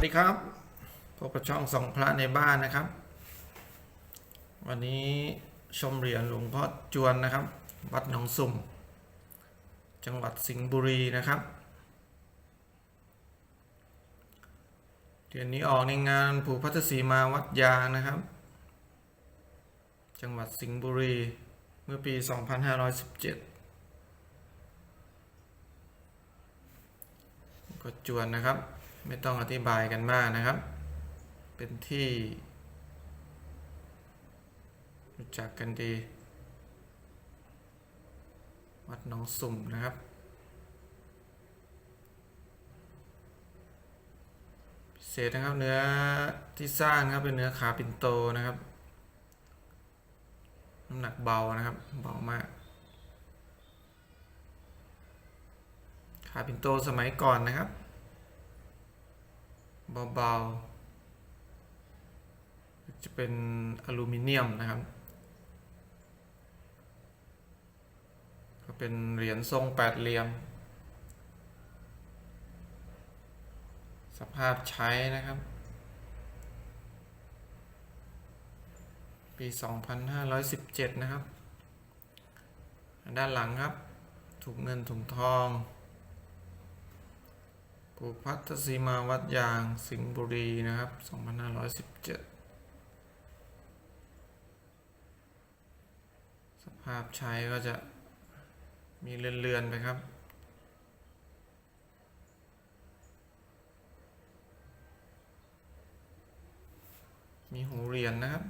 วัสดีครับพบกับช่องสองพระในบ้านนะครับ วันนี้ชมเหรียญหลวงพ่อจวนนะครับ วัดหนองสุ่ม จังหวัดสิงห์บุรีนะครับเหรียญนี้ออกในงานผูพัทสีมาวัดยางนะครับ จังหวัดสิงห์บุรีเมื่อปี 2517 ก็จวนนะครับ ไม่ต้องอธิบายกันมากนะครับ เป็นที่ รู้จักกันดี วัดหนองสุ่มนะครับ พิเศษนะครับเนื้อที่สร้างครับเป็นเนื้อขาปิ่นโตนะครับ น้ำหนักเบานะครับ เบามากขาปิ่นโตสมัยก่อนนะครับ เบาๆ จะเป็นอลูมิเนียมนะครับ ก็เป็นเหรียญทรงแปดเหลี่ยม สภาพใช้นะครับ ปี 2517 นะครับ ด้านหลังครับ ถุงเงินถุงทอง ผูพัทสีมาวัดยางสิงห์บุรีนะครับ 2517 สภาพใช้ก็จะมีเลื่อนๆไปครับมีหูเหรียญนะครับ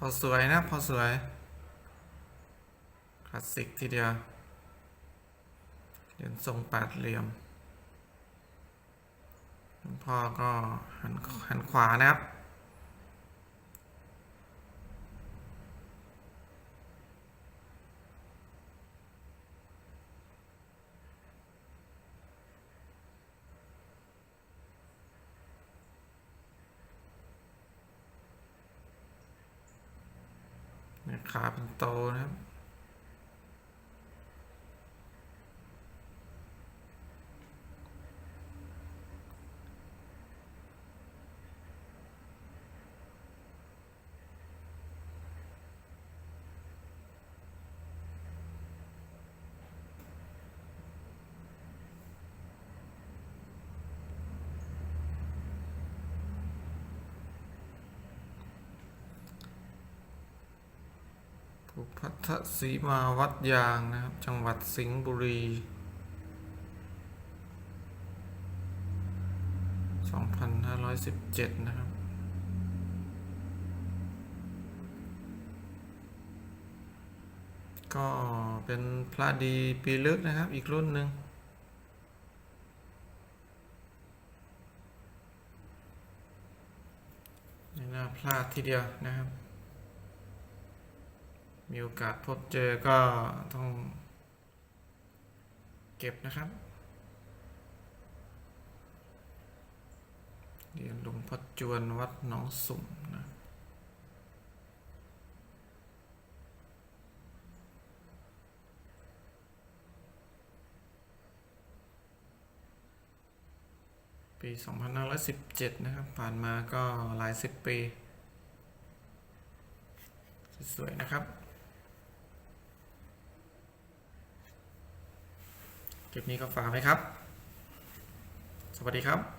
พอสวยนะ พอสวย คลาสสิกทีเดียวเหรียญทรงแปดเหลี่ยมพ่อก็หันหันขวานะครับ ขาเป็นโตนะครับ ภพัทสีมาวัดยางนะครับ จังหวัดสิงห์บุรี 2517 นะครับ ก็เป็นพระดีปีลึกนะครับ อีกรุ่นหนึ่งไม่น่าพลาดทีเดียวนะครับ มีโอกาสพบเจอก็ต้องเก็บนะครับ เรียนหลวงพ่อจวนวัดหนองสุ่มนะปี 2517 นะครับ ผ่านมาก็หลายสิบปี สวยๆนะครับ คลิปนี้ก็ฝากไว้ครับ สวัสดีครับ